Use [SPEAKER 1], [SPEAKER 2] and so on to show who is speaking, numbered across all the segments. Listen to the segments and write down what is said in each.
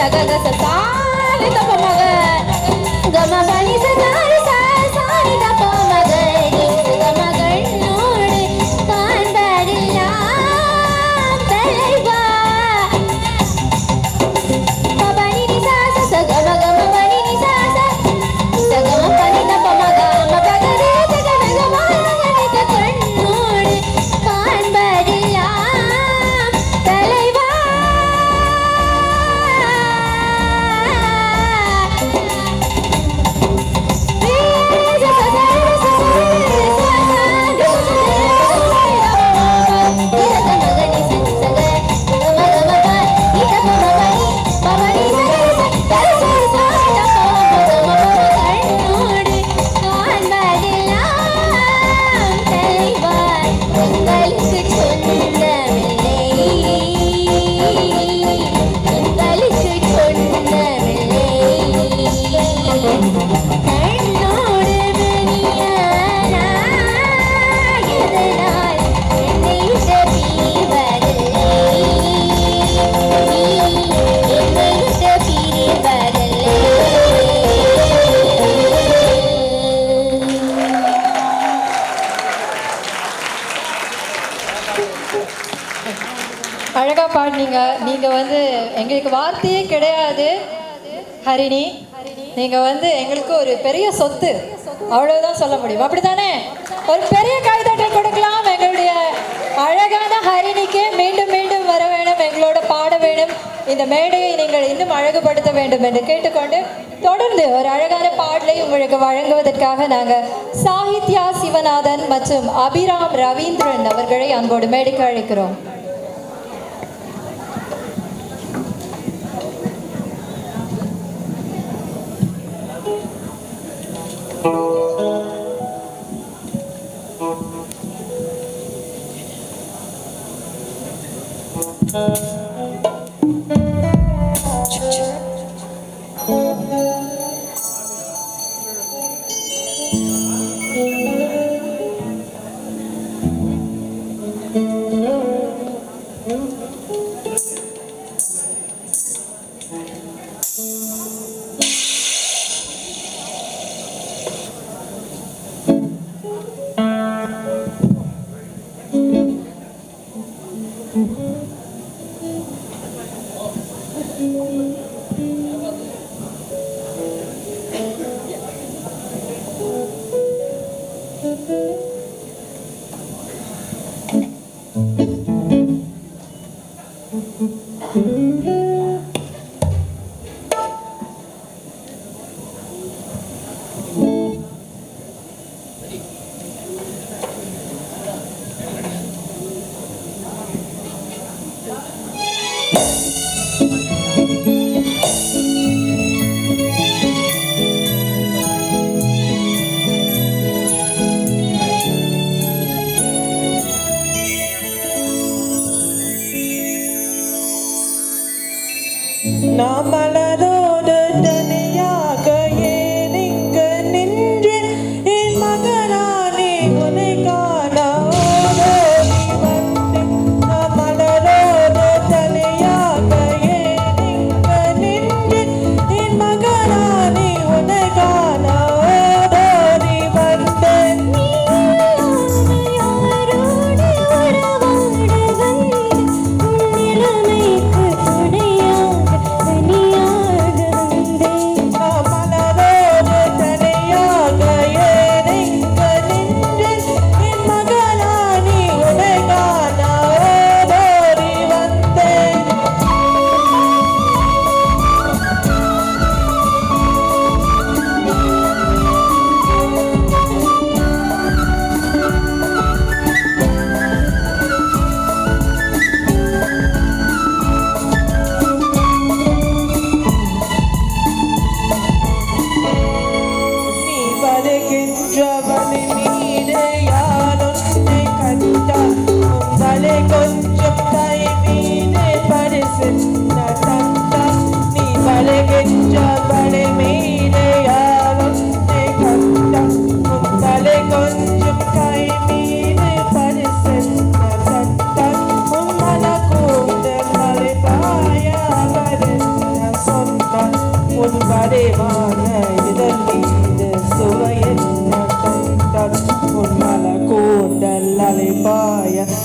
[SPEAKER 1] Saga gasa sa, lito pamagan Gamabani sa அழகா பாடினீங்க. நீங்க வந்து எங்களுக்கு வார்த்தையே கிடையாது. ஹரிணி நீங்க வந்து எங்களுக்கு ஒரு பெரிய சொத்து. அவ்வளவுதான் சொல்ல முடியும். அப்படித்தானே? ஒரு பெரிய கவிதாட்டம் கொடுக்கலாம் எங்களுடைய அழகான ஹரிணிக்கு. மீண்டும் மீண்டும் வர வேணும் எங்களோட பாட வேணும். இந்த மேடையை நீங்கள் இன்னும் அழகுபடுத்த வேண்டும் என்று கேட்டுக்கொண்டு தொடர்ந்து ஒரு அழகான பாடலை உங்களுக்கு வழங்குவதற்காக நாங்கள் சாகித்யா சிவநாதன் மற்றும் அபிராம் ரவீந்திரன் அவர்களை அன்போடு மேடைக்கு அழைக்கிறோம்.
[SPEAKER 2] Thank
[SPEAKER 3] you.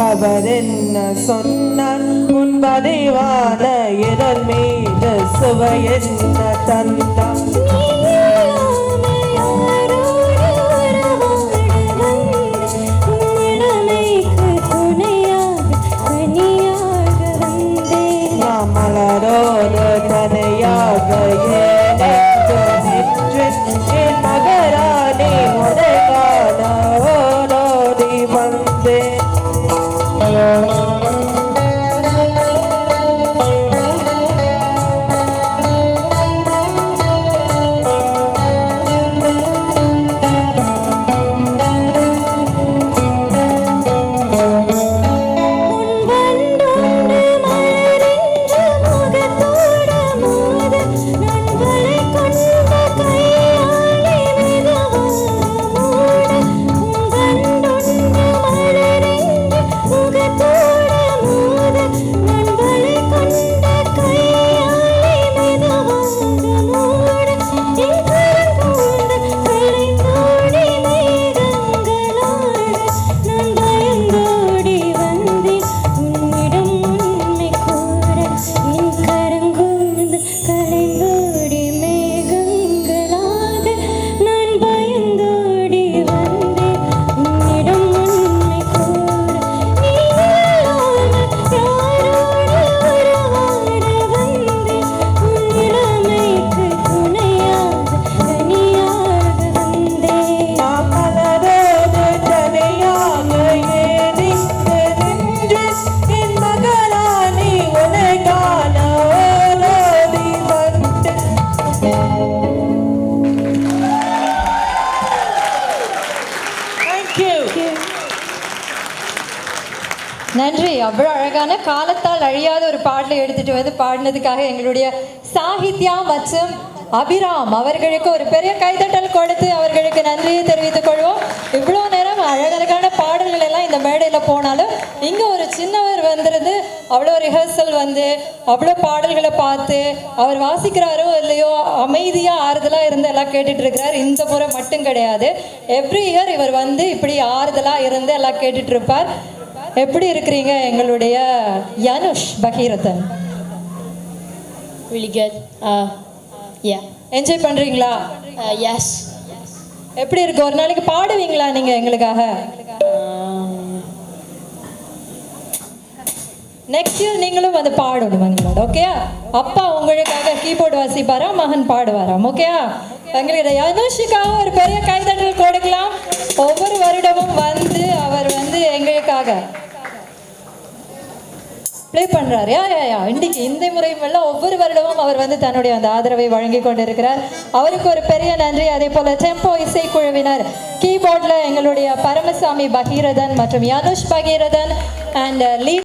[SPEAKER 3] அவர் என்ன சொன்னார் உன் பதிவான இதழ் மீது சுவை என்ன தந்தார்
[SPEAKER 4] அழகான காலத்தால் அழியாத ஒரு பாடலை எடுத்துட்டு வந்து பாடினதுக்காக எங்களுடைய சாகித்யா மற்றும் அபிராம் அவர்களுக்கு ஒரு பெரிய கைதட்டல் கொடுத்து அவர்களுக்கு நன்றியை தெரிவித்துக் கொள்வோம். இவ்வளோ நேரம் அழகழகான பாடல்கள் எல்லாம் இந்த மேடையில் போனாலும் இங்கே ஒரு சின்னவர் வந்திருந்து அவ்வளோ ரிஹர்சல் வந்து அவ்வளோ பாடல்களை பார்த்து அவர் வாசிக்கிறாரோ இல்லையோ அமைதியாக ஆறுதலாக இருந்து எல்லாம் கேட்டுட்டு இருக்கிறார். இந்த முறை மட்டும் கிடையாது. எவ்ரி இயர் இவர் வந்து இப்படி ஆறுதலாக இருந்து எல்லாம் கேட்டுட்டு இருப்பார். எப்படி இருக்கிறீங்க எங்களுடைய Yanush Pakeerathan
[SPEAKER 1] Really good. Uh, yeah.
[SPEAKER 4] Enjoy பண்றீங்களா
[SPEAKER 1] Uh, yes.
[SPEAKER 4] எப்படி இருக்கு ஒரு நாளைக்கு பாடுவீங்களா நீங்க எங்களுக்காக நெக்ஸ்ட் இயர் நீங்களும் வந்து பாடணும் எங்களோட ஓகேயா அப்பா உங்களுக்காக கீபோர்டு வாசிப்பாரா மகன் பாடுவாராம் ஓகேயா எங்களுடைய யனுஷுக்காக ஒரு பெரிய எங்களுக்காக ப்ளே பண்றாரு. யா யா யா. இன்னைக்கு இந்த முறையும் எல்லாம் ஒவ்வொரு வருடமும் அவர் வந்து தன்னுடைய அந்த ஆதரவை வழங்கி கொண்டிருக்கிறார். அவருக்கு ஒரு பெரிய நன்றி. அதே போல டெம்போ இசைக்குழுவினர் கீபோர்ட்ல எங்களுடைய பரமசாமி பகீரதன் மற்றும் Yanush Bhagirathan and lead uh,